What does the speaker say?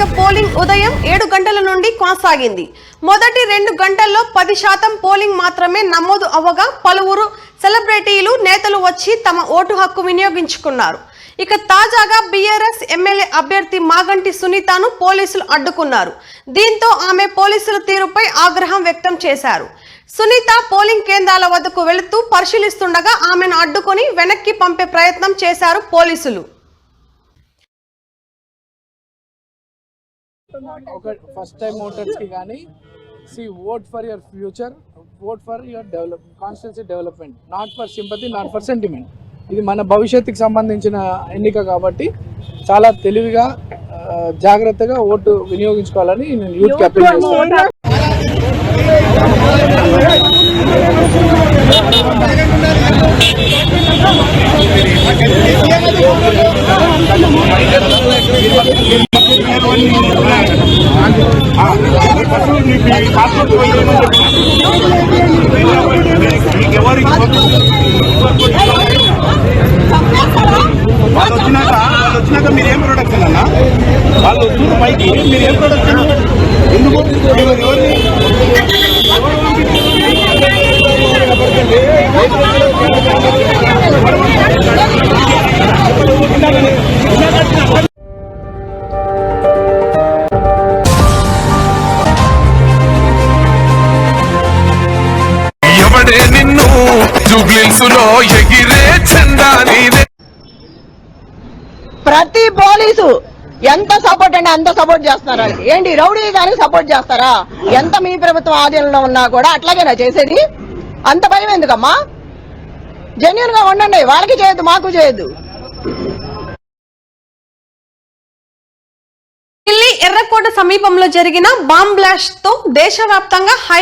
ఇక పోలింగ్ ఉదయం ఏడు గంటల నుండి కొనసాగింది. మొదటి రెండు గంటల్లో పది శాతం పోలింగ్ మాత్రమే నమోదు అవ్వగా పలువురు సెలబ్రిటీలు నేతలు వచ్చి తమ ఓటు హక్కు వినియోగించుకున్నారు. ఇక తాజాగా బీఆర్ఎస్ ఎమ్మెల్యే అభ్యర్థి మాగంటి సునీతను పోలీసులు అడ్డుకున్నారు. దీంతో ఆమె పోలీసుల తీరుపై ఆగ్రహం వ్యక్తం చేశారు. సునీత పోలింగ్ కేంద్రాల వద్దకు వెళుతూ పరిశీలిస్తుండగా ఆమెను అడ్డుకొని వెనక్కి పంపే ప్రయత్నం చేశారు పోలీసులు. ఒక ఫస్ట్ టైం ఓటర్స్కి కానీ see vote for your future vote for your develop constituency development not for sympathy not for sentiment ఇది మన భవిష్యత్తుకి సంబంధించిన ఎన్నిక కాబట్టి చాలా తెలివిగా జాగ్రత్తగా ఓటు వినియోగించుకోవాలని నేను యూత్ అప్పీల్ చేస్తాను. వాళ్ళు వచ్చినాక వాళ్ళు వచ్చినాక మీరు ఏం ప్రొడక్షన్ అన్న వాళ్ళు వచ్చిన పైకి మీరు ఏం ప్రొడక్షన్ ఎందుకు ఎవరు- ఎవరిని లో ఎగిరే చందా ప్రతి పోలీసు ఎంత సపోర్ట్ అంటే అంత సపోర్ట్ చేస్తున్నారు వాళ్ళకి. ఏంటి రౌడీ దానికి సపోర్ట్ చేస్తారా? ఎంత మీ ప్రభుత్వం ఆధీనంలో ఉన్నా కూడా అట్లాగేనా చేసేది? అంత భయం ఎందుకమ్మా? జెన్యున్గా ఉండండి వాళ్ళకి చేయొద్దు మాకు చేయొద్దు. ఢిల్లీ ఎర్రకోట సమీపంలో జరిగిన బాంబ్ బ్లాస్ట్తో దేశవ్యాప్తంగా హై